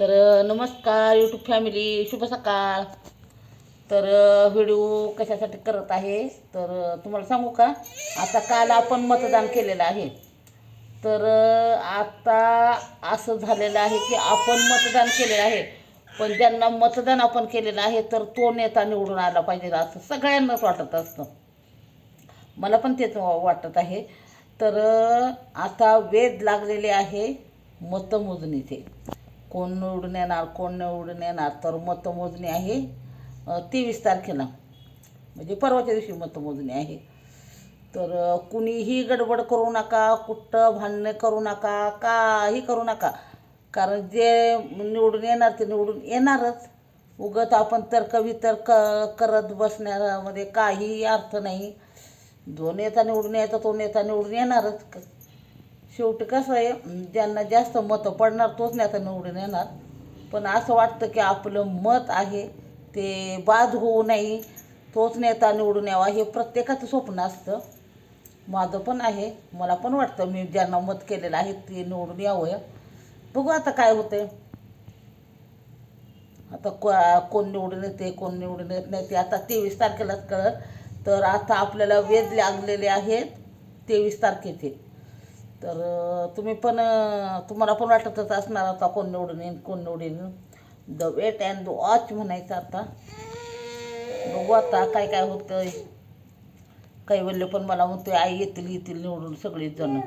तर नमस्कार YouTube family शुभ सकाळ. तर व्हिडिओ कशासाठी करत आहे? तर तुम्हाला सांगू का? आता काल आपण मतदान केलेलं आहे. तर आता असं झालेलं आहे की आपण मतदान केलेलं आहे. पण ज्यांना मतदान आपण केलेलं आहे तर तो नेता निवडून आला पाहिजे असं सगळ्यांनाच वाटत असतं. मला पण तेच वाटत आहे. तर आता वेध लागलेले आहे मतमोजणीचे. कोण निवडून येणार कोण निवडून येणार तर मतमोजणी आहे तेवीस तारखेला. म्हणजे परवाच्या दिवशी मतमोजणी आहे. तर कुणीही गडबड करू नका कुठं भांडणं करू नका काही करू नका. कारण जे निवडून येणार ते निवडून येणारच. उगत आपण तर्कवितर्क करत बसण्यामध्ये काही अर्थ नाही. जो नेता निवडून यायचा तो नेता निवडून येणारच. क- शेवटी कसं आहे ज्यांना जास्त मतं पडणार तोच नेता निवडून येणार. पण असं वाटतं की आपलं मत आहे ते बाद होऊ नये तोच नेता निवडून यावा हे प्रत्येकाचं स्वप्न असतं. माझं पण आहे मला पण वाटतं मी ज्यांना मत केलेलं आहे ते निवडून यावं. बघू आता काय होतंय. आता को कोण निवडून येते कोण निवडून येत नाही ते आता तेवीस तारखेलाच कळत तर आता आपल्याला वेध लागलेले आहेत तेवीस तारखेचे. तर तुम्ही पण तुम्हाला पण वाटतच असणार होता कोण निवडून येईन कोण निवडून येईन. The wait and the watch म्हणायचं आता. बघू आता काय काय होतंय. वल्ले पण मला म्हणतोय आई येतील येतील निवडून सगळेच जण.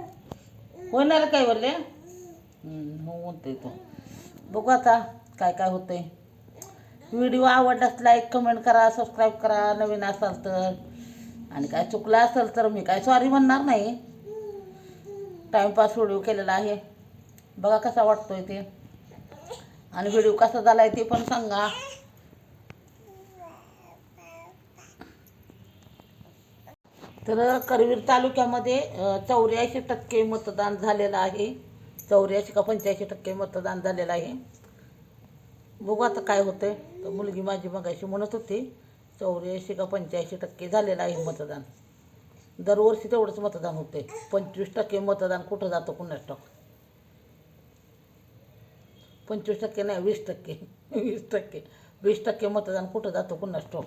होणार काही वल्ले? हो म्हणतोय तो. बघू आता काय काय होतंय. व्हिडिओ आवडलाच लाईक कमेंट करा सबस्क्राईब करा नवीन असाल तर. आणि काय चुकलं असेल तर मी काय सॉरी म्हणणार नाही. टाईमपास व्हिडिओ केलेला आहे. बघा कसा वाटतोय ते. आणि व्हिडिओ कसा झाला आहे ते पण सांगा. तर करवीर तालुक्यामध्ये चौऱ्याऐंशी टक्के मतदान झालेलं आहे. चौऱ्याऐंशी का पंच्याऐंशी टक्के मतदान झालेलं आहे. बघू आता काय होतं तर मुलगी माझी मगाशी म्हणत होती चौऱ्याऐंशी का पंच्याऐंशी टक्के झालेलं आहे मतदान. दरवर्षी तेवढंच मतदान होते पंचवीस टक्के मतदान कुठं जातं कुणाच टाक पंचवीस टक्के नाही वीस टक्के. वीस टक्के. वीस टक्के मतदान कुठं जातं कुणाच टाक